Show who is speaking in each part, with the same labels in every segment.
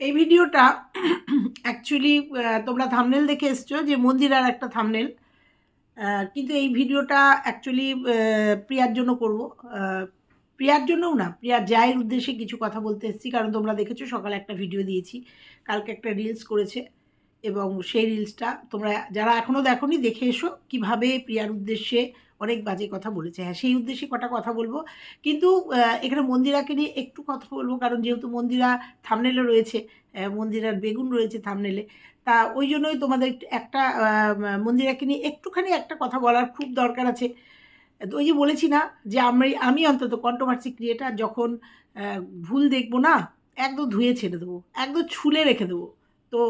Speaker 1: এই ভিডিওটা অ্যাকচুয়ালি তোমরা থামনেল দেখে এসছো যে মন্দির আর একটা থামনেল কিন্তু এই ভিডিওটা অ্যাকচুয়ালি প্রিয়ার জন্য করব। প্রিয়ার জন্যও না প্রিয়ার জায়ের উদ্দেশ্যে কিছু কথা বলতে এসেছি, কারণ তোমরা দেখেছ সকালে একটা ভিডিও দিয়েছি, কালকে একটা রিলস করেছে, এবং সেই রিলসটা তোমরা যারা এখনও দেখোনি, দেখে এসো কীভাবে প্রিয়ার উদ্দেশ্যে অনেক বাজে কথা বলেছে। হ্যাঁ সেই উদ্দেশ্যে কটা কথা বলব। কিন্তু এখানে মন্দিরাকে নিয়ে একটু কথা বলব, কারণ যেহেতু মন্দিরা থামনেলে রয়েছে মন্দিরার বেগুন রয়েছে থামনেলে, তা ওই জন্যই তোমাদের একটু মন্দিরাকে নিয়ে একটুখানি একটা কথা বলার খুব দরকার আছে। ওই যে বলেছি না যে আমি আমি অন্তত কন্ট্রোভার্সি ক্রিয়েটার যখন ভুল দেখব না, একদম ধুয়ে ছেড়ে দেবো, একদম ছুলে রেখে দেবো। তো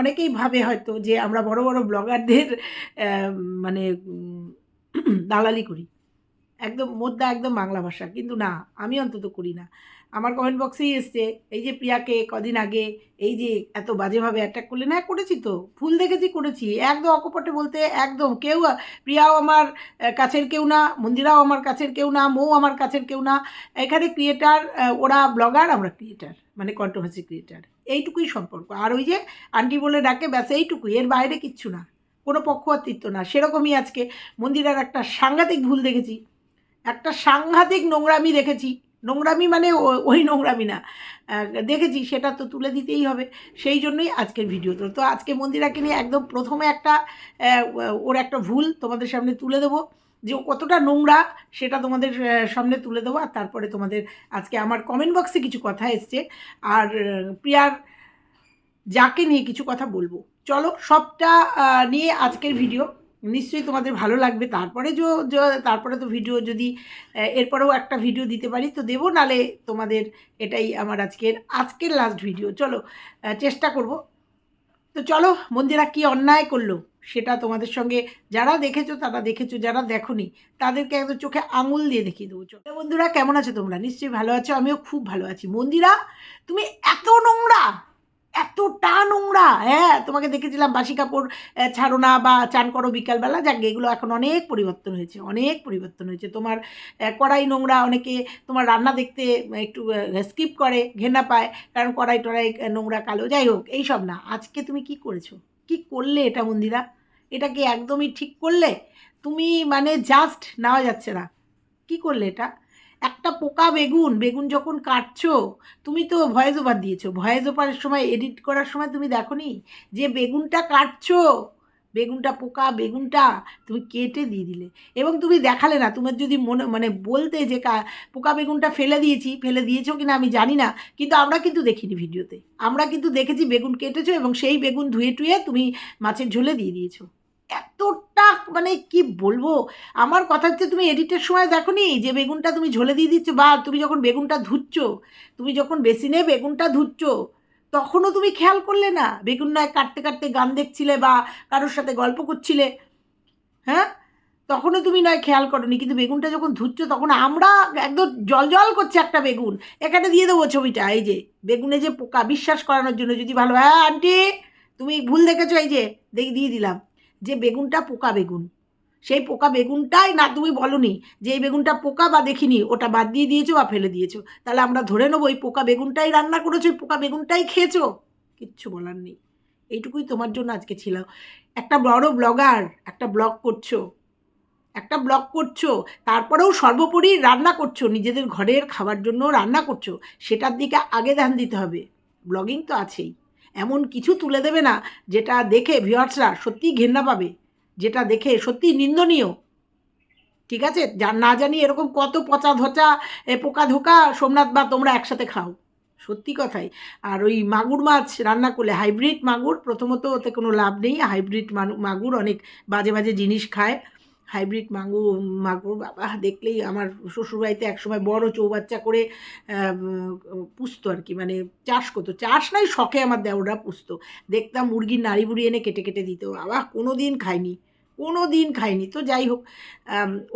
Speaker 1: অনেকেই ভাবে হয়তো যে আমরা বড় বড় ব্লগারদের মানে দালালি করি। একদম মোদ্দা একদম বাংলা ভাষা, কিন্তু না, আমি অন্তত করি না। আমার কমেন্ট বক্সেই এসছে, এই যে প্রিয়াকে কদিন আগে এই যে এত বাজেভাবে অ্যাটাক করলে, না, করেছি তো ফুল দেখেছি, করেছি। একদম অকপটে বলতে একদম কেউ, প্রিয়াও আমার কাছের কেউ না, মন্দিরাও আমার কাছের কেউ না, মৌ আমার কাছের কেউ না। এখানে ক্রিয়েটার ওরা ব্লগার আমরা ক্রিয়েটার মানে কন্ট্রোভার্সি ক্রিয়েটার এইটুকুই সম্পর্ক। আর ওই যে আন্টি বলে ডাকে, ব্যাস, এইটুকুই, এর বাইরে কিচ্ছু না। কোনো পক্ষপাতিত্ব না। সেরকমই আজকে মন্দিরের একটা সাংঘাতিক ভুল দেখেছি। একটা সাংঘাতিক নোংরামি দেখেছি। নোংরামি মানে ওই নোংরামি না। দেখেছি, সেটা তো তুলে দিতেই হবে। সেই জন্যই আজকের ভিডিও তো তো আজকে মন্দিরাকে নিয়ে একদম প্রথমে একটা ওর একটা ভুল তোমাদের সামনে তুলে দেবো যে কতটা নোংরা, সেটা তোমাদের সামনে তুলে দেবো। আর তারপরে তোমাদের আজকে আমার কমেন্ট বক্সে কিছু কথা এসছে। আর প্রিয়ার যাকে নিয়ে কিছু কথা বলব। চলো সবটা নিয়ে আজকের ভিডিও নিশ্চয়ই তোমাদের ভালো লাগবে। তারপরে যো তারপরে তো ভিডিও যদি এরপরেও একটা ভিডিও দিতে পারি, তো দেবো। নালে তোমাদের এটাই আমার আজকের আজকের লাস্ট ভিডিও চলো চেষ্টা করব। তো চলো মন্দিরা কি অন্যায় করল? সেটা তোমাদের সঙ্গে যারা দেখেছ, তারা দেখেছ, যারা দেখোনি, তাদেরকে একদম চোখে আঙুল দিয়ে দেখিয়ে দেবো। চলো, বন্ধুরা কেমন আছো তোমরা? নিশ্চয়ই ভালো আছো, আমিও খুব ভালো আছি। মন্দিরা তুমি এত নোংরা! এতটা নোংরা হ্যাঁ তোমাকে দেখেছিলাম বাসি কাপড় ছাড়ো না বা চান করো বিকালবেলা। যাক, এগুলো এখন অনেক পরিবর্তন হয়েছে, অনেক পরিবর্তন হয়েছে। তোমার কড়াই নোংরা, অনেকে তোমার রান্না দেখতে একটু স্কিপ করে, ঘেন্না পায়, কারণ কড়াই টড়াই নোংরা, কালো। যাই হোক, এইসব না। আজকে তুমি কি করেছ? কি করলে এটা, মন্দিরা? এটা কি একদমই ঠিক করলে? তুমি মানে জাস্ট নেওয়া যাচ্ছে না। কি করলে এটা? একটা পোকা বেগুন বেগুন যখন কাটছো, তুমি তো ভয়েস ওভার দিয়েছ। ভয়েস ওভারের সময়, এডিট করার সময় তুমি দেখোনি যে বেগুনটা কাটছো? বেগুনটা পোকা, বেগুনটা তুমি কেটে দিয়ে দিলে। এবং তুমি দেখালে না, তোমার যদি মনে মানে বলতে যে পোকা বেগুনটা ফেলে দিয়েছি, ফেলে দিয়েছ কি না আমি জানি না, কিন্তু আমরা কিন্তু দেখিনি ভিডিওতে। আমরা কিন্তু দেখেছি বেগুন কেটেছো এবং সেই বেগুন ধুয়ে টুয়ে তুমি মাছের ঝোলে দিয়ে দিয়েছ। এতটা মানে কি বলব? আমার কথা হচ্ছে তুমি এডিটের সময় দেখো নি যে বেগুনটা তুমি ঝোলে দিয়ে দিচ্ছ বা তুমি যখন বেগুনটা ধুচ্ছ, তুমি যখন বেসিনে বেগুনটা ধুচ্ছ, তখনও তুমি খেয়াল করলে না? বেগুন নয় কাটতে কাটতে গান দেখছিলে বা কারোর সাথে গল্প করছিলে। হ্যাঁ? তখনও তুমি নয় খেয়াল করনি, কিন্তু বেগুনটা যখন ধুচ্ছ তখন আমরা একদম জল জল করছে একটা বেগুন। এখানে দিয়ে দেবো ছবিটা, এই যে, বেগুনে যে পোকা, বিশ্বাস করানোর জন্য যদি ভালো হ্যাঁ আন্টি, তুমি ভুল দেখেছ, এই যে, দেখ, দিয়ে দিলাম। যে বেগুনটা পোকা বেগুন। সেই পোকা বেগুনটাই না, তুমি বলনি যে এই বেগুনটা পোকা বা দেখিনি, ওটা বাদ দিয়ে দিয়েছ বা ফেলে দিয়েছ। তাহলে আমরা ধরে নেব ওই পোকা বেগুনটাই রান্না করেছ ওই পোকা বেগুনটাই খেয়েছো? কিচ্ছু বলার নেই। এইটুকুই তোমার জন্য আজকে ছিল। একটা বড় ব্লগার, একটা ব্লগ করছ, একটা ব্লগ করছ, তারপরেও সর্বোপরি রান্না করছ, নিজেদের ঘরের খাবার জন্য রান্না করছ, সেটার দিকে আগে ধ্যান দিতে হবে। ব্লগিং তো আছেই। এমন কিছু তুলে দেবে না যেটা দেখে ভিউয়ার্সরা সত্যিই ঘেন্না পাবে যেটা দেখে সত্যিই নিন্দনীয়। ঠিক আছে? যা না জানি এরকম কত পচা ধচা এ, পোকা ধোকা সোমনাথ বা তোমরা একসাথে খাও। সত্যি কথাই। আর ওই মাগুর মাছ রান্না করলে হাইব্রিড মাগুর প্রথমত ওতে কোনো লাভ নেই। হাইব্রিড মাগুর অনেক বাজে বাজে জিনিস খায়। হাইব্রিড মাগুর মাগুর বাবা, দেখলেই আমার শ্বশুরবাড়িতে একসময় বড় চৌবাচ্চা করে পুষতো আর কি মানে চাষ করতো। চাষ নাই, শখে আমার দেওরা পুষতো। দেখতাম মুরগির নাড়ি বুড়ি এনে কেটে কেটে দিত। বাবা কোনো দিন খাইনি কোনো দিন খাইনি। তো যাই হোক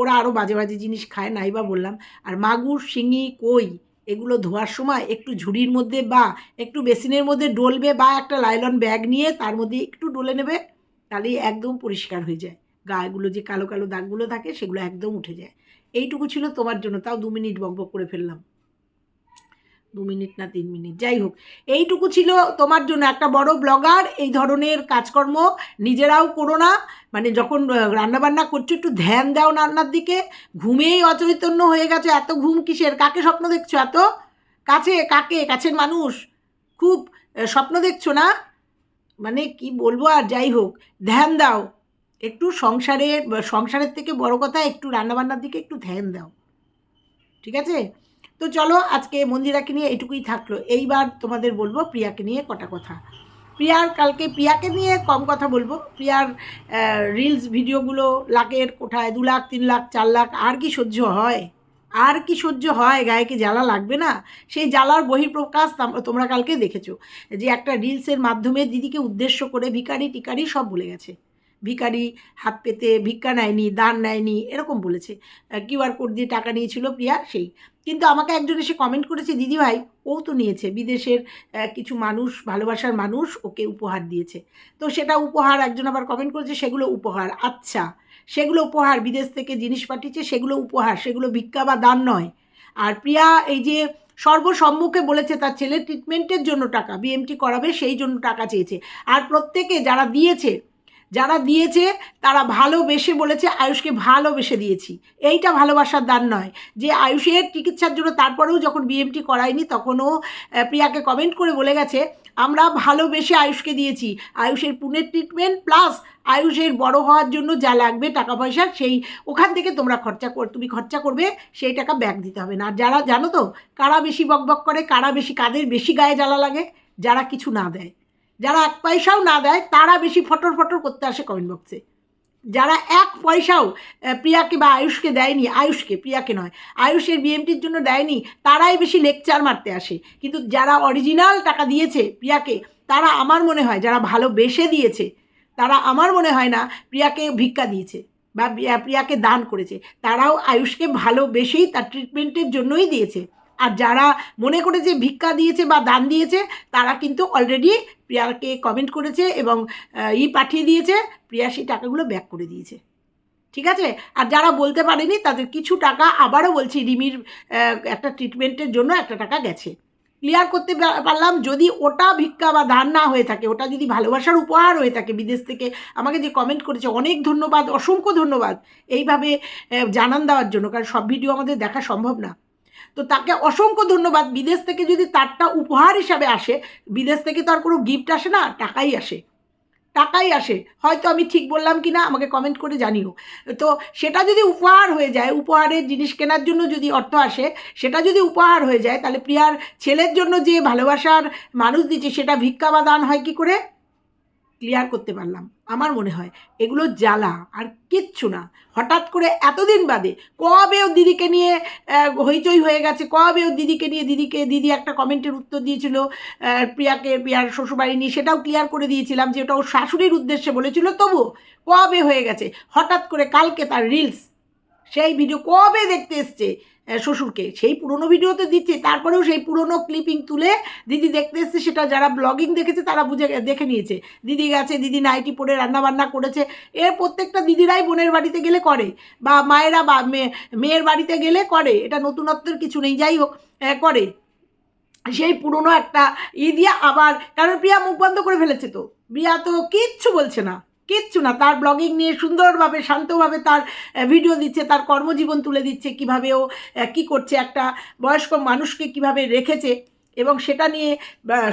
Speaker 1: ওরা আরও বাজে বাজে জিনিস খায় নাই বা বললাম, আর মাগুর, শিঙি, কই, এগুলো ধোয়ার সময় একটু ঝুড়ির মধ্যে বা একটু বেসিনের মধ্যে ডলবে বা একটা লাইলন ব্যাগ নিয়ে তার মধ্যে একটু ডলে নেবে, তাহলেই একদম পরিষ্কার হয়ে যায়। গায়েগুলো যে কালো কালো দাগগুলো থাকে সেগুলো একদম উঠে যায়। এইটুকু ছিল তোমার জন্য, তাও দু মিনিট বকবক করে ফেললাম। দু মিনিট না তিন মিনিট, যাই হোক। এইটুকু ছিল তোমার জন্য, একটা বড় ব্লগার, এই ধরনের কাজকর্ম নিজেরাও করো না। মানে যখন রান্নাবান্না করছ, একটু ধ্যান দাও রান্নার দিকে। ঘুমেই অচৈতন্য হয়ে গেছে, এত ঘুম কিসের? কাকে স্বপ্ন দেখছ এত? কাছে? কাকে? কাছের মানুষ? খুব স্বপ্ন দেখছ না? মানে কি বলব আর, যাই হোক। ধ্যান দাও। একটু সংসারে, সংসারের থেকে বড় কথা একটু রান্নাবান্নার দিকে একটু ধ্যান দাও। ঠিক আছে? তো চলো আজকে মন্দিরাকে নিয়ে এটুকুই থাকল। এইবার তোমাদের বলব প্রিয়াকে নিয়ে কটা কথা। প্রিয়ার কালকে, প্রিয়াকে নিয়ে কম কথা বলব। প্রিয়ার রিলস ভিডিওগুলো লাখের কোঠায়, দু লাখ, তিন লাখ, চার লাখ, আর কি সহ্য হয়? আর কি সহ্য হয়? গায়ে কি জ্বালা লাগবে না? সেই জ্বালার বহিঃপ্রকাশ তাম- তোমরা কালকে দেখেছ। যে একটা রিলসের মাধ্যমে দিদিকে উদ্দেশ্য করে ভিকারি টিকারি সব ভুলে গেছে। ভিকারি হাত পেতে, ভিক্ষা নেয়নি, দান নেয়নি, এরকম বলেছে। কিউআর কোড দিয়ে টাকা নিয়েছিল প্রিয়া সেই। কিন্তু আমাকে একজন এসে কমেন্ট করেছে দিদি ভাই ও তো নিয়েছে, বিদেশের কিছু মানুষ, ভালোবাসার মানুষ ওকে উপহার দিয়েছে। তো সেটা উপহার, একজন আবার কমেন্ট করেছে, সেগুলো উপহার। আচ্ছা সেগুলো উপহার, বিদেশ থেকে জিনিস পাঠিয়েছে, সেগুলো উপহার, সেগুলো ভিক্ষা বা দান নয়। আর প্রিয়া এই যে সর্বসম্মুখে বলেছে, তার ছেলের ট্রিটমেন্টের জন্য টাকা বিএমটি করাবে, সেই জন্য টাকা চেয়েছে। আর প্রত্যেকে যারা দিয়েছে যারা দিয়েছে, তারা ভালোবেসে বলেছে, আয়ুষকে ভালোবেসে দিয়েছি। এইটা ভালোবাসার দান নয়। যে আয়ুষের চিকিৎসার জন্য তারপরেও যখন বিএমটি করায়নি, তখনও প্রিয়াকে কমেন্ট করে বলে গেছে, আমরা ভালোবেসে আয়ুষকে দিয়েছি। আয়ুষের পুনের ট্রিটমেন্ট প্লাস আয়ুষের বড় হওয়ার জন্য যা লাগবে টাকা পয়সা সেই ওখান থেকে তোমরা খরচা কর, তুমি খরচা করবে, সেই টাকা ব্যাক দিতে হবে। না আর যারা, জানো তো, কারা বেশি বকবক করে, কারা বেশি, কাদের বেশি গায়ে জ্বালা লাগে, যারা কিছু না দেয়। যারা এক পয়সাও না দেয়, তারা বেশি ফটর ফটর করতে আসে কমেন্ট বক্সে যারা এক পয়সাও প্রিয়াকে বা আয়ুষকে দেয়নি, আয়ুষকে, প্রিয়াকে নয়, আয়ুষের বিএমটির জন্য দেয়নি, তারাই বেশি লেকচার মারতে আসে। কিন্তু যারা অরিজিনাল টাকা দিয়েছে প্রিয়াকে, তারা আমার মনে হয় যারা ভালোবেসে দিয়েছে, তারা আমার মনে হয় না প্রিয়াকে ভিক্ষা দিয়েছে বা প্রিয়াকে দান করেছে। তারাও আয়ুষকে ভালোবেসেই তার ট্রিটমেন্টের জন্যই দিয়েছে। আর যারা মনে করেছে ভিক্ষা দিয়েছে বা দান দিয়েছে, তারা কিন্তু অলরেডি প্রিয়াকে কমেন্ট করেছে এবং ই পাঠিয়ে দিয়েছে। প্রিয়া সেই টাকাগুলো ব্যাক করে দিয়েছে। ঠিক আছে? আর যারা বলতে পারেনি, তাদের কিছু টাকা আবারও বলছি, রিমির একটা ট্রিটমেন্টের জন্য একটা টাকা গেছে। ক্লিয়ার করতে পারলাম? যদি ওটা ভিক্ষা বা দান না হয়ে থাকে, ওটা যদি ভালোবাসার উপহার হয়ে থাকে বিদেশ থেকে, আমাকে যে কমেন্ট করেছে, অনেক ধন্যবাদ, অসংখ্য ধন্যবাদ। এইভাবে জানান দেওয়ার জন্য, কারণ সব ভিডিও আমাদের দেখা সম্ভব না। তো তাকে অসংখ্য ধন্যবাদ। বিদেশ থেকে যদি তারটা উপহার হিসাবে আসে, বিদেশ থেকে তো আর কোনো গিফট আসে না, টাকাই আসে। টাকাই আসে। হয়তো আমি ঠিক বললাম কি না আমাকে কমেন্ট করে জানিও। তো সেটা যদি উপহার হয়ে যায়, উপহারের জিনিস কেনার জন্য যদি অর্থ আসে, সেটা যদি উপহার হয়ে যায়, তাহলে প্রিয়ার ছেলের জন্য যে ভালোবাসার মানুষ দিচ্ছে, সেটা ভিক্ষা বা দান হয় কি করে? ক্লিয়ার করতে পারলাম। আমার মনে হয় এগুলো জ্বালা আর কিচ্ছু না। হঠাৎ করে এতদিন বাদে কবে ও দিদিকে নিয়ে হইচই হয়ে গেছে, কবে ও দিদিকে নিয়ে দিদিকে, দিদি একটা কমেন্টের উত্তর দিয়েছিল প্রিয়াকে, প্রিয়ার শ্বশুরবাড়ি নিয়ে সেটাও ক্লিয়ার করে দিয়েছিলাম যে ওটা ওর শাশুড়ির উদ্দেশ্যে বলেছিল, তবু কবে হয়ে গেছে? হঠাৎ করে কালকে তার রিলস সেই ভিডিও কবে দেখতে এসছে? শ্বশুরকে। সেই পুরনো ভিডিওতে দিচ্ছে, তারপরেও সেই পুরনো ক্লিপিং তুলে দিদি দেখতে এসছে, সেটা যারা ব্লগিং দেখেছে তারা বুঝে দেখে নিয়েছে। দিদি গেছে, দিদি নাইটি পরে রান্নাবান্না করেছে। এর প্রত্যেকটা দিদিরাই বোনের বাড়িতে গেলে করে, বা মায়েরা বা মেয়ে- মেয়ের বাড়িতে গেলে করে, এটা নতুনত্বের কিছু নেই, যাই হোক করে। সেই পুরনো একটা ই দিয়ে আবার, কারণ প্রিয়া মুখ বন্ধ করে ফেলেছে তো। প্রিয়া তো কিচ্ছু বলছে না। কিচ্ছু না। তার ব্লগিং নিয়ে সুন্দরভাবে, শান্তভাবে তার ভিডিও দিচ্ছে, তার কর্মজীবন তুলে দিচ্ছে, কীভাবে ও কী করছে, একটা বয়স্ক মানুষকে কীভাবে রেখেছে এবং সেটা নিয়ে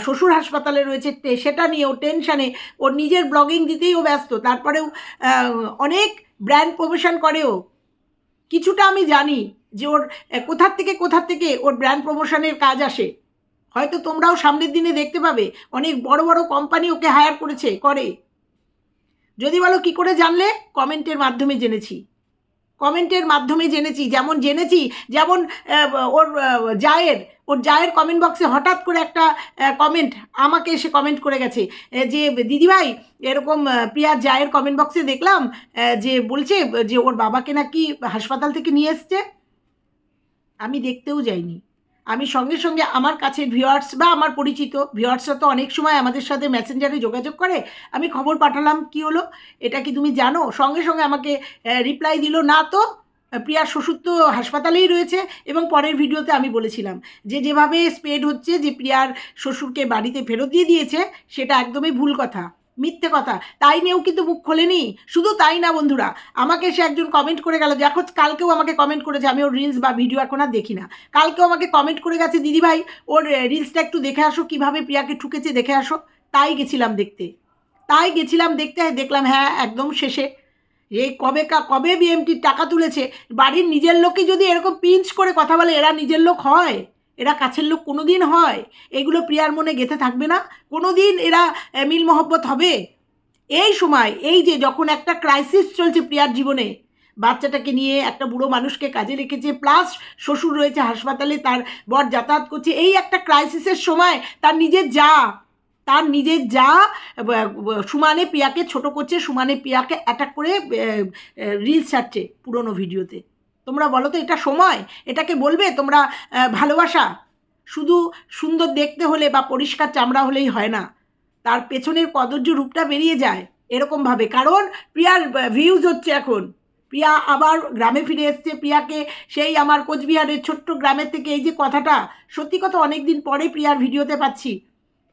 Speaker 1: শ্বশুর হাসপাতালে রয়েছে সেটা নিয়ে ও টেনশানে ওর নিজের ব্লগিং দিতেই ও ব্যস্ত। তারপরেও অনেক ব্র্যান্ড প্রমোশন করেও কিছুটা আমি জানি যে ওর কোথার থেকে কোথার থেকে ওর ব্র্যান্ড প্রমোশনের কাজ আসে। হয়তো তোমরাও সামনের দিনে দেখতে পাবে, অনেক বড় বড় কোম্পানি ওকে হায়ার করেছে, করে। যদি বলো কি করে জানলে? কমেন্টের মাধ্যমে জেনেছি। কমেন্টের মাধ্যমে জেনেছি যেমন জেনেছি যেমন ওর জায়ের ওর জায়ের কমেন্ট বক্সে হঠাৎ করে একটা কমেন্ট আমাকে এসে কমেন্ট করে গেছে যে দিদিভাই এরকম আহ, প্রিয়ার জায়ের কমেন্ট বক্সে দেখলাম যে বলছে যে ওর বাবাকে নাকি হাসপাতাল থেকে নিয়ে এসছে। আমি দেখতেও যাইনি। আমি সঙ্গে সঙ্গে আমার কাছে ভিউয়ার্স বা আমার পরিচিত ভিউয়ার্সরা তো অনেক সময় আমাদের সাথে মেসেঞ্জারে যোগাযোগ করে। আমি খবর পাঠালাম, কি হলো? এটা কি তুমি জানো? সঙ্গে সঙ্গে আমাকে রিপ্লাই দিল, না তো, প্রিয়ার শ্বশুর তো হাসপাতালেই রয়েছে। এবং পরের ভিডিওতে আমি বলেছিলাম যে, যেভাবে স্প্রেড হচ্ছে যে, প্রিয়ার শ্বশুরকে বাড়িতে ফেরত দিয়ে দিয়েছে, সেটা একদমই ভুল কথা। মিথ্যে কথা। তাই নিয়েও কিন্তু মুখ খোলেনি। শুধু তাই না, বন্ধুরা, আমাকে সে একজন কমেন্ট করে গেল। দেখো, কালকেও আমাকে কমেন্ট করেছে। আমি ওর রিলস বা ভিডিও এখন আর দেখি না। কালকেও আমাকে কমেন্ট করে গেছে, দিদিভাই, ওর রিলসটা একটু দেখে আসো, কীভাবে প্রিয়াকে ঠুকেছে দেখে আসো। তাই গেছিলাম দেখতে। তাই গেছিলাম দেখতে, দেখলাম হ্যাঁ একদম শেষে। এই কবে কবে বিএমটির টাকা তুলেছে? বাড়ির নিজের লোকই যদি এরকম পিঞ্চ করে কথা বলে, এরা নিজের লোক হয়। এরা কাছের লোক কোনো দিন হয়। এগুলো প্রিয়ার মনে গেঁথে থাকবে না। কোনো দিন এরা মিল মহব্বত হবে। এই সময়, এই যে যখন একটা ক্রাইসিস চলছে প্রিয়ার জীবনে, বাচ্চাটাকে নিয়ে একটা বুড়ো মানুষকে কাজে রেখেছে প্লাস শ্বশুর রয়েছে হাসপাতালে, তার বর যাতায়াত করছে, এই একটা ক্রাইসিসের সময় তার নিজের যা, তার নিজের যা সুমানে প্রিয়াকে ছোট করছে, সুমানে প্রিয়াকে অ্যাটাক করে রিলস ছাড়ছে পুরনো ভিডিওতে তোমরা বলো তো, এটা সময়? এটাকে বলবে? তোমরা ভালোবাসা? শুধু সুন্দর দেখতে হলে বা পরিষ্কার চামড়া হলেই হয় না। তার পেছনের কদর্য রূপটা বেরিয়ে যায় এরকমভাবে। কারণ প্রিয়ার ভিউজ হচ্ছে এখন। প্রিয়া আবার গ্রামে ফিরে এসছে। প্রিয়াকে সেই আমার কোচবিহারের ছোট্ট গ্রামের থেকে এই যে কথাটা, সত্যি কথা অনেক দিন পরে প্রিয়ার ভিডিওতে পাচ্ছি।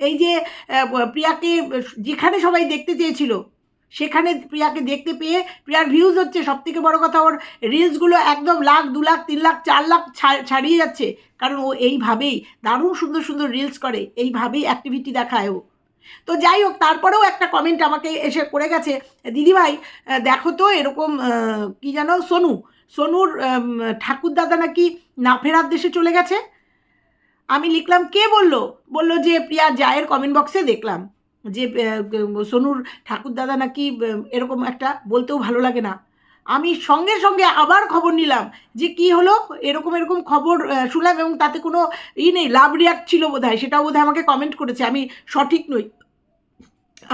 Speaker 1: এই যে প্রিয়াকে যেখানে সবাই দেখতে চেয়েছিল সেখানে প্রিয়াকে দেখতে পেয়ে প্রিয়ার ভিউজ হচ্ছে সব থেকে বড় কথা ওর রিলসগুলো একদম লাখ, দু লাখ, তিন লাখ, চার লাখ ছাড়িয়ে যাচ্ছে। কারণ ও এইভাবেই দারুণ সুন্দর সুন্দর রিলস করে, এইভাবেই অ্যাক্টিভিটি দেখায় ও। তো যাই হোক, তারপরেও একটা কমেন্ট আমাকে এসে করে গেছে দিদিভাই দেখো তো এরকম কি জানো সোনু, সোনুর ঠাকুর দাদা নাকি না ফেরার দেশে চলে গেছে? আমি লিখলাম, কে বলল? বলল যে, প্রিয়া, জায়ের কমেন্ট বক্সে দেখলাম। যে সোনুর ঠাকুরদাদা নাকি এরকম একটা বলতেও ভালো লাগে না। আমি সঙ্গে সঙ্গে আবার খবর নিলাম যে, কি হলো? এরকম এরকম খবর শুনলাম এবং তাতে কোনো ই নেই, লাভ রিয়াক্ট ছিল বোধ হয় সেটাও বোধ আমাকে কমেন্ট করেছে, আমি সঠিক নই।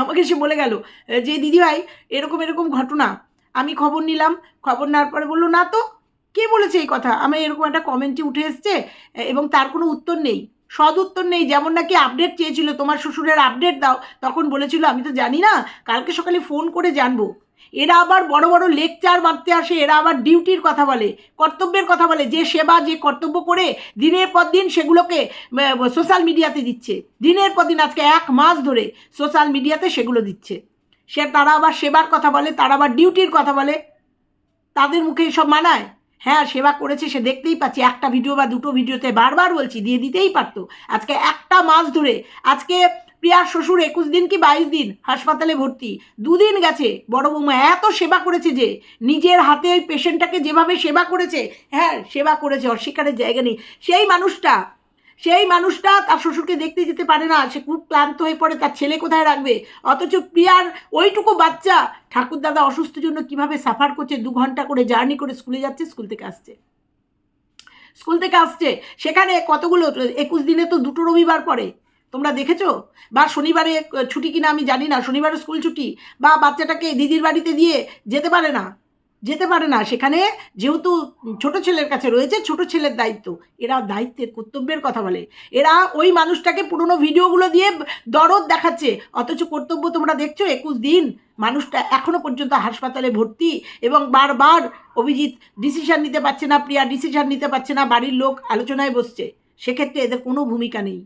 Speaker 1: আমাকে সে বলে গেল যে, দিদিভাই, এরকম এরকম ঘটনা। আমি খবর নিলাম, খবর নেওয়ার পরে বলল, না তো, কে বলেছে এই কথা? আমি এরকম একটা কমেন্টে উঠে এসছে এবং তার কোনো উত্তর নেই। সদ উত্তর নেই, যেমন নাকি আপডেট চেয়েছিল, তোমার শ্বশুরের আপডেট দাও, তখন বলেছিল, আমি তো জানি না, কালকে সকালে ফোন করে জানব। এরা আবার বড় বড় লেকচার মারতে আসে, এরা আবার ডিউটির কথা বলে, কর্তব্যের কথা বলে, যে সেবা, যে কর্তব্য করে দিনের পর দিন সেগুলোকে সোশ্যাল মিডিয়াতে দিচ্ছে। দিনের পর দিন, আজকে এক মাস ধরে সোশ্যাল মিডিয়াতে সেগুলো দিচ্ছে। সে তারা আবার সেবার কথা বলে, তারা আবার ডিউটির কথা বলে। তাদের মুখে এসব মানায়? হ্যাঁ সেবা করেছে, সে দেখতেই পাচ্ছি। একটা ভিডিও বা দুটো ভিডিওতে বারবার বলছি, দিয়ে দিতেই পারতো। আজকে একটা মাস ধরে, আজকে প্রিয়ার শ্বশুর একুশ দিন কি বাইশ দিন হাসপাতালে ভর্তি? দুদিন গেছে। বড় বৌমা এত সেবা করেছে যে, নিজের হাতে ওই পেশেন্টটাকে যেভাবে সেবা করেছে হ্যাঁ সেবা করেছে, অস্বীকারের জায়গা নেই। সেই মানুষটা সেই মানুষটা তার শ্বশুরকে দেখতে যেতে পারে না। সে খুব ক্লান্ত হয়ে পড়ে, তার ছেলে কোথায় রাখবে? অথচ প্রিয়ার ওইটুকু বাচ্চা ঠাকুরদাদা অসুস্থ জন্য কীভাবে সাফার করছে, দু ঘণ্টা করে জার্নি করে স্কুলে যাচ্ছে, স্কুল থেকে আসছে। স্কুল থেকে আসছে। সেখানে কতগুলো? একুশ দিনে তো দুটো রবিবার পড়ে। তোমরা দেখেছ? বা শনিবারে ছুটি কিনা আমি জানি না। শনিবারে স্কুল ছুটি। বা বাচ্চাটাকে দিদির বাড়িতে দিয়ে যেতে পারে না। যেতে পারে না। সেখানে যেহেতু ছোট ছেলের কাছে রয়েছে, ছোট ছেলের দায়িত্ব। এরা দায়িত্বের, কর্তব্যের কথা বলে। এরা ওই মানুষটাকে পুরনো ভিডিওগুলো দিয়ে দরদ দেখাচ্ছে। অথচ কর্তব্য তোমরা দেখছ, একুশ দিন মানুষটা এখনও পর্যন্ত হাসপাতালে ভর্তি এবং বারবার অভিজিৎ ডিসিশন নিতে পারছে না, প্রিয়া ডিসিশন নিতে পারছে না, বাড়ির লোক আলোচনায় বসছে। সেক্ষেত্রে এদের কোনো ভূমিকা নেই।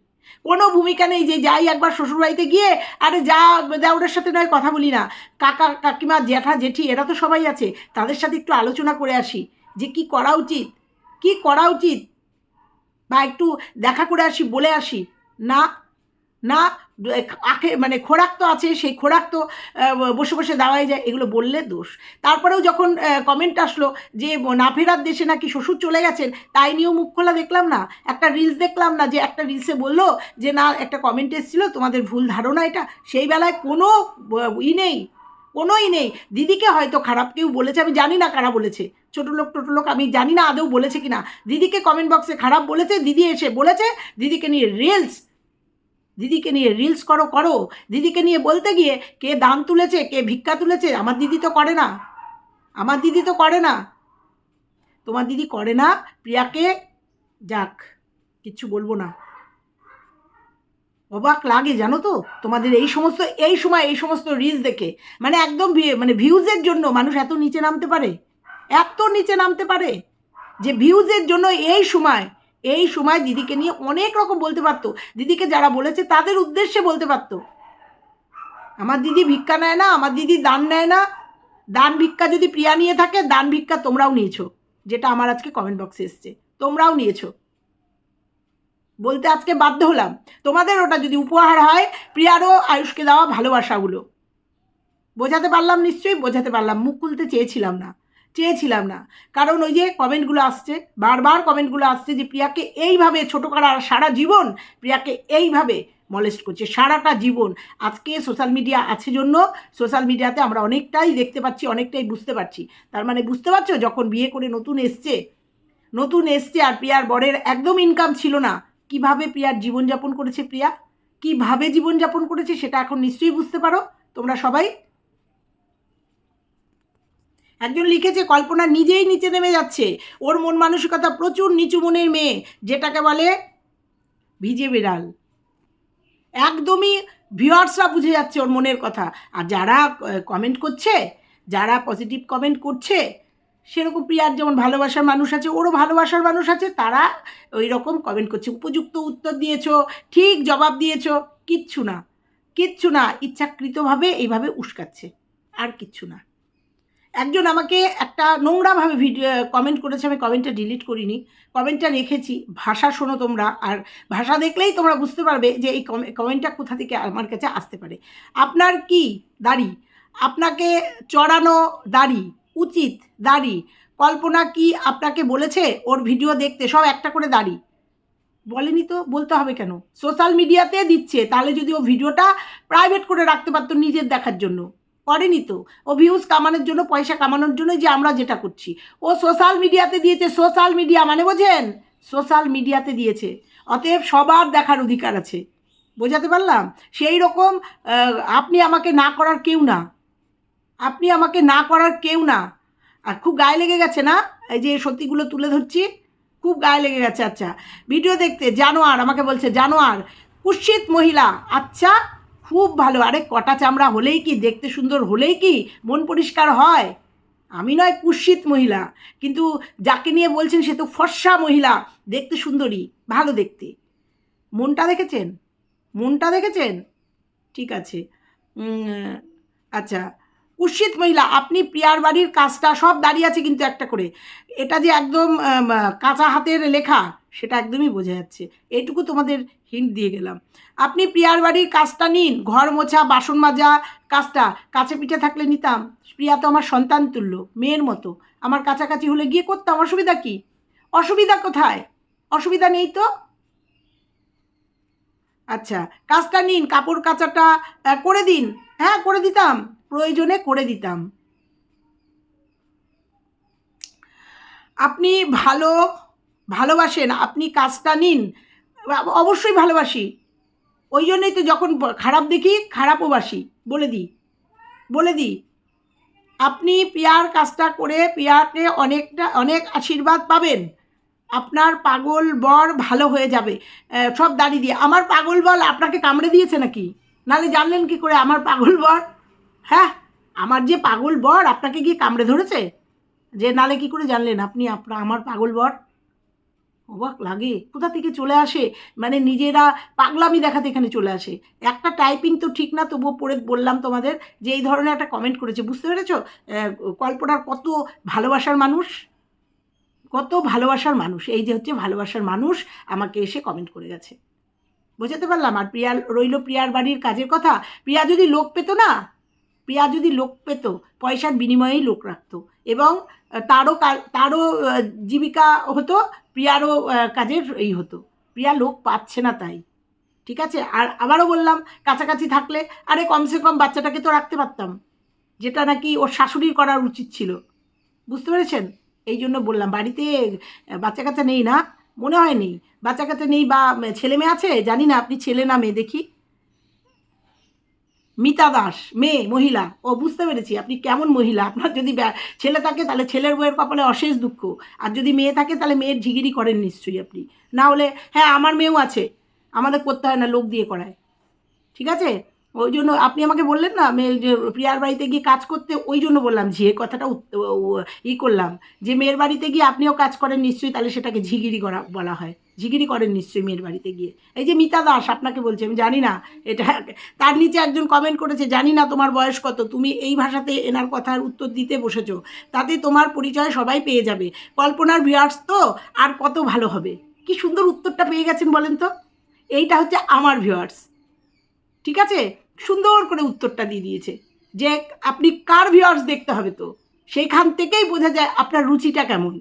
Speaker 1: কোনো ভূমিকা নেই যে যাই একবার শ্বশুরবাড়িতে গিয়ে, আরে যা যা দেওরের সাথে নয় কথা বলি না। কাকা, কাকিমা, জ্যাঠা, জেঠি, এরা তো সবাই আছে। তাদের সাথে একটু আলোচনা করে আসি যে কি করা উচিত, কি করা উচিত? বা একটু দেখা করে আসি, বলে আসি। না না, আখে মানে খোরাক তো আছে, সেই খোরাক তো বসে বসে দেওয়াই যায়, এগুলো বললে দোষ। তারপরেও যখন কমেন্ট আসলো যে, না ফেরার দেশে নাকি শ্বশুর চলে গেছেন, তাই নিয়েও মুখ খোলা দেখলাম না। একটা রিলস দেখলাম না যে, একটা রিলসে বলল যে, না, একটা কমেন্ট এসেছিল, তোমাদের ভুল ধারণা এটা। সেই বেলায় কোনো, ই নেই কোনোই নেই। দিদিকে হয়তো খারাপ কেউ বলেছে, আমি জানি না কারা বলেছে। ছোটো লোক, টোটো লোক, আমি জানি না আদৌ বলেছে কি না দিদিকে কমেন্ট বক্সে খারাপ বলেছে, দিদি এসে বলেছে, দিদিকে নিয়ে রিলস দিদিকে নিয়ে রিলস করো করো। দিদিকে নিয়ে বলতে গিয়ে কে দান তুলেছে, কে ভিক্ষা তুলেছে, আমার দিদি তো করে না। আমার দিদি তো করে না। তোমার দিদি করে না, প্রিয়াকে যাক, কিচ্ছু বলব না। অবাক লাগে, জানো তো? তোমাদের এই সমস্ত, এই সময় এই সমস্ত রিলস দেখে। মানে একদম মানে ভিউজের জন্য মানুষ এত নিচে নামতে পারে। এত নিচে নামতে পারে যে ভিউজের জন্য এই সময় এই সময় দিদিকে নিয়ে অনেক রকম বলতে পারতো। দিদিকে যারা বলেছে তাদের উদ্দেশ্যে বলতে পারতো। আমার দিদি ভিক্ষা নেয় না, আমার দিদি দান নেয় না। দান ভিক্ষা যদি প্রিয়া নিয়ে থাকে, দান ভিক্ষা তোমরাও নিয়েছো, যেটা আমার আজকে কমেন্ট বক্সে এসছে। তোমরাও নিয়েছো। বলতে আজকে বাধ্য হলাম। তোমাদের ওটা যদি উপহার হয়, প্রিয়ারও আয়ুষকে দেওয়া ভালোবাসাগুলো। বোঝাতে পারলাম নিশ্চয়ই, বোঝাতে পারলাম। মুখ খুলতে চেয়েছিলাম না। চেয়েছিলাম না। কারণ ওই যে কমেন্টগুলো আসছে, বারবার কমেন্টগুলো আসছে যে প্রিয়াকে এইভাবে ছোটো করা সারা জীবন, প্রিয়াকে এইভাবে মলেস্ট করছে, সারাটা জীবন। আজকে সোশ্যাল মিডিয়া আছে জন্য সোশ্যাল মিডিয়াতে আমরা অনেকটাই দেখতে পাচ্ছি, অনেকটাই বুঝতে পারছি। তার মানে বুঝতে পারছ? যখন বিয়ে করে নতুন এসছে নতুন এসছে আর প্রিয়ার বরের একদম ইনকাম ছিল না, কীভাবে প্রিয়ার জীবনযাপন করেছে প্রিয়া? কীভাবে জীবনযাপন করেছে সেটা এখন নিশ্চয়ই বুঝতে পারো। তোমরা সবাই একজন লিখেছে, কল্পনা নিজেই নিচে নেমে যাচ্ছে। ওর মন মানসিকতা প্রচুর নিচু মনের মেয়ে, যেটাকে বলে ভিজে বিড়াল। একদমই ভিউয়ার্সরা বুঝে যাচ্ছে ওর মনের কথা। আর যারা কমেন্ট করছে, যারা পজিটিভ কমেন্ট করছে, সেরকম প্রিয়ার যেমন ভালোবাসার মানুষ আছে, ওরও ভালোবাসার মানুষ আছে, তারা ওই রকম কমেন্ট করছে। উপযুক্ত উত্তর দিয়েছ, ঠিক জবাব দিয়েছ, কিচ্ছু না। কিচ্ছু না, ইচ্ছাকৃতভাবে এইভাবে উস্কাচ্ছে। আর কিচ্ছু না। একজন আমাকে একটা নোংরাভাবে ভিডিও কমেন্ট করেছে, আমি কমেন্টটা ডিলিট করিনি। কমেন্টটা রেখেছি, ভাষা শোনো তোমরা, আর ভাষা দেখলেই তোমরা বুঝতে পারবে যে এই কমেন্টটা কোথা থেকে আমার কাছে আসতে পারে। আপনার কি দাড়ি? আপনাকে চড়ানো দাড়ি, উচিত দাড়ি? কল্পনা কি আপনাকে বলেছে ওর ভিডিও দেখতে, সব একটা করে দাড়ি? বলেনি তো, বলতে হবে কেন? সোশ্যাল মিডিয়াতে দিচ্ছে, তাহলে যদি ও ভিডিওটা প্রাইভেট করে রাখতে পারতো নিজের দেখার জন্য। করেনি তো। ও ভিউজ কামানোর জন্য, পয়সা কামানোর জন্য যে আমরা যেটা করছি। ও সোশ্যাল মিডিয়াতে দিয়েছে সোশ্যাল মিডিয়া মানে বোঝেন? সোশ্যাল মিডিয়াতে দিয়েছে। অতএব সবার দেখার অধিকার আছে। বোঝাতে পারলাম? সেই রকম আপনি আমাকে না করার কেউ না। আপনি আমাকে না করার কেউ না। আর খুব গায়ে লেগে গেছে না? এই যে সত্যিগুলো তুলে ধরছি, খুব গায়ে লেগে গেছে। আচ্ছা ভিডিও দেখতে, জানোয়ার আমাকে বলছে, জানোয়ার, কুৎসিত মহিলা আচ্ছা খুব ভালো। আরে, কটা চামড়া হলেই কি, দেখতে সুন্দর হলেই কি মন পরিষ্কার হয়? আমি নয় কুশ্চিত মহিলা, কিন্তু যাকে নিয়ে বলছেন সে তো ফর্সা মহিলা, দেখতে সুন্দরী, ভালো দেখতে। মনটা দেখেছেন? মনটা দেখেছেন? ঠিক আছে। আচ্ছা কুৎসিত মহিলা, আপনি প্রিয়ার বাড়ির কাজটা, সব দাঁড়িয়ে আছে কিন্তু একটা করে। এটা যে একদম কাঁচা হাতের লেখা, সেটা একদমই বোঝা যাচ্ছে। এইটুকু তোমাদের হিন্ট দিয়ে গেলাম। আপনি প্রিয়ার বাড়ির কাজটা নিন, ঘর মোছা, বাসন মাজা, কাজটা। কাছে পিঠে থাকলে নিতাম। প্রিয়া তো আমার সন্তান তুল্য, মেয়ের মতো। আমার কাছাকাছি হলে গিয়ে করতাম, অসুবিধা কি? অসুবিধা কোথায়? অসুবিধা নেই তো? আচ্ছা কাজটা নিন, কাপড় কাচাটা করে দিন। হ্যাঁ করে দিতাম। প্রয়োজনে করে দিতাম। আপনি ভালো, ভালোবাসেন, আপনি কাজটা নিন, অবশ্যই ভালোবাসি। ওই জন্যই তো যখন খারাপ দেখি, খারাপও বাসি। বলে দিই বলে দিই। আপনি পিয়ার কাজটা করে পিয়াকে অনেকটা, অনেক আশীর্বাদ পাবেন। আপনার পাগল বর ভালো হয়ে যাবে। সব দাঁড়িয়ে দিয়ে। আমার পাগল বল আপনাকে কামড়ে দিয়েছে নাকি? নালে জানলেন কি করে আমার পাগল বর? হ্যাঁ আমার যে পাগল বর আপনাকে গিয়ে কামড়ে ধরেছে? যে নালে কি করে জানলেন আপনি? আপনার আমার পাগল বর? অবাক লাগে। কোথা থেকে চলে আসে? মানে নিজেরা পাগলামি দেখাতে এখানে চলে আসে। একটা টাইপিং তো ঠিক না, তবুও পড়ে বললাম তোমাদের যে এই ধরনের একটা কমেন্ট করেছে। বুঝতে পেরেছ? কল্পনার কত ভালোবাসার মানুষ? কত ভালোবাসার মানুষ? এই যে হচ্ছে ভালোবাসার মানুষ আমাকে এসে কমেন্ট করে গেছে। বোঝাতে পারলাম? আর প্রিয়া রইল প্রিয়ার বাড়ির কাজের কথা? প্রিয়া যদি লোক পেতো না প্রিয়া যদি লোক পেত, পয়সার বিনিময়েই লোক রাখত। এবং তারও তারও জীবিকা হতো, প্রিয়ারও কাজের এই হতো। প্রিয়া লোক পাচ্ছে না তাই। ঠিক আছে? আর আবারও বললাম, কাছাকাছি থাকলে, আরে কমসে কম বাচ্চাটাকে তো রাখতে পারতাম। যেটা নাকি ওর শাশুড়ির করার উচিত ছিল। বুঝতে পেরেছেন? এই জন্য বললাম, বাড়িতে বাচ্চা কাচ্চা নেই না? মনে হয় নেই। বাচ্চা কাচ্চা নেই বা ছেলে মেয়ে আছে? জানি না, আপনি ছেলে না, মেয়ে দেখি। মিতা দাস মেয়ে, মহিলা। ও, বুঝতে পেরেছি, আপনি কেমন মহিলা? আপনার যদি ছেলে থাকে তাহলে ছেলের বইয়ের কপালে অশেষ দুঃখ। আর যদি মেয়ে থাকে তাহলে মেয়ের ঝিগিরি করেন নিশ্চয়ই আপনি। না হলে হ্যাঁ আমার মেয়েও আছে। আমাদের করতে হয় না, লোক দিয়ে করায়। ঠিক আছে? ওই জন্য আপনি আমাকে বললেন না, আমি যে প্রিয়ার বাড়িতে গিয়ে কাজ করতে ওই জন্য বললাম ঝিয়ে কথাটা উত- ও- ই করলাম, যে মেয়ের বাড়িতে গিয়ে আপনিও কাজ করেন নিশ্চয়ই, তাহলে সেটাকে ঝিগিরি করা, বলা হয়। ঝিগিরি করেন নিশ্চয়ই মেয়ের বাড়িতে গিয়ে। এই যে মিতা দাস আপনাকে বলছি, আমি জানি না, এটা তার নিচে একজন কমেন্ট করেছে, জানি না তোমার বয়স কত, তুমি এই ভাষাতে এনার কথার উত্তর দিতে বসেছো, তাতে তোমার পরিচয় সবাই পেয়ে যাবে। কল্পনার ভিউয়ার্স তো, আর কত ভালো হবে। কি সুন্দর উত্তরটা পেয়ে গেছেন বলেন তো? এইটা হচ্ছে আমার ভিউয়ার্স ঠিক আছে? সুন্দর করে উত্তরটা দিয়ে দিয়েছে যে আপনি কার ভিউয়ার্স দেখতে হবে তো? সেইখান থেকেই বোঝা যায় আপনার রুচিটা কেমন।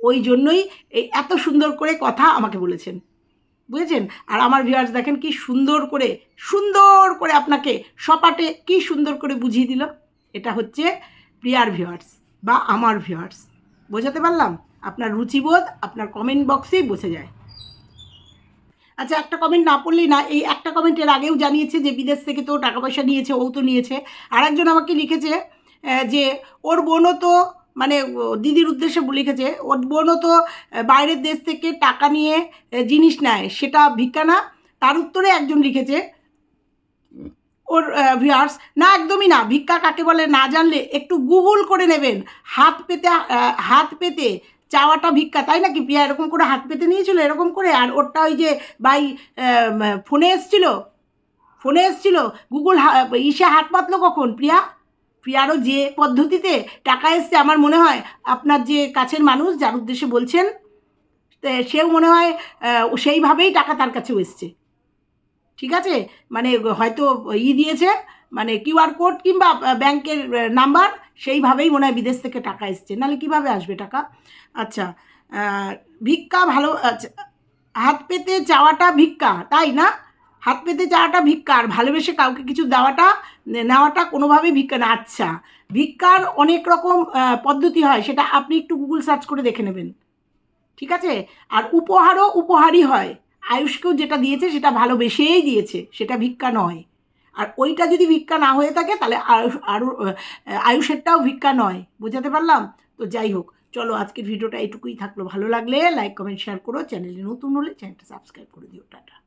Speaker 1: ওই জন্যই এই এত সুন্দর করে কথা আমাকে বলেছেন। বুঝেছেন? আর আমার ভিউয়ার্স দেখেন কি সুন্দর করে সুন্দর করে আপনাকে সপাটে কি সুন্দর করে বুঝিয়ে দিল। এটা হচ্ছে প্রিয়ার ভিউয়ার্স বা আমার ভিউয়ার্স বোঝাতে পারলাম? আপনার রুচিবোধ আপনার কমেন্ট বক্সেই বোঝা যায়। আচ্ছা একটা কমেন্ট না পড়লেই না, এই একটা কমেন্টের আগেও জানিয়েছে যে বিদেশ থেকে তো টাকা পয়সা নিয়েছে, ও তো নিয়েছে। আর একজন আমাকে লিখেছে যে ওর বোনও তো মানে দিদির উদ্দেশ্যে লিখেছে, ওর বোনও তো বাইরের দেশ থেকে টাকা নিয়ে জিনিস নেয়, সেটা ভিক্ষা না। তার উত্তরে একজন লিখেছে, ওর ভিউয়ার্স না, একদমই না, ভিক্ষা কাকে বলে না জানলে একটু গুগল করে নেবেন। হাত পেতে হাত পেতে চাওয়াটা ভিক্ষা, তাই নাকি? প্রিয়া এরকম করে হাত পেতে নিয়েছিল, এরকম করে? আর ওরটা ওই যে বাই ফোনে এসছিল? ফোনে এসছিল? গুগল ইসে হাত পাতলো কখন? প্রিয়া? প্রিয়ারও যে পদ্ধতিতে টাকা এসছে, আমার মনে হয় আপনার যে কাছের মানুষ, যার উদ্দেশ্যে বলছেন সেও মনে হয় সেইভাবেই টাকা তার কাছেও এসছে। ঠিক আছে? মানে হয়তো ই দিয়েছে মানে কিউআর কোড কিংবা ব্যাংকের নাম্বার সেইভাবেই মনে হয় বিদেশ থেকে টাকা এসছে। নাহলে কীভাবে আসবে টাকা? আচ্ছা ভিক্ষা ভালো আচ্ছা হাত পেতে চাওয়াটা ভিক্ষা, তাই না? হাত পেতে চাওয়াটা ভিক্ষা, আর ভালোবেসে কাউকে কিছু দেওয়াটা নেওয়াটা কোনোভাবেই ভিক্ষা না। আচ্ছা ভিক্ষার অনেক রকম পদ্ধতি হয়, সেটা আপনি একটু গুগল সার্চ করে দেখে নেবেন। ঠিক আছে? আর উপহারও উপহারই হয়। আয়ুষকেও যেটা দিয়েছে সেটা ভালোবেসেই দিয়েছে, সেটা ভিক্ষা নয়। আর ওইটা যদি ভিক্ষা না হয়ে থাকে, তাহলে আর আয়ুষেরটাও ভিক্ষা নয়। বোঝাতে পারলাম? তো যাই হোক, চলো আজকের ভিডিওটা এটুকুই থাকল। ভালো লাগলে লাইক কমেন্ট শেয়ার করো। চ্যানেলে নতুন হলে চ্যানেলটা সাবস্ক্রাইব করে দিও। টাটা।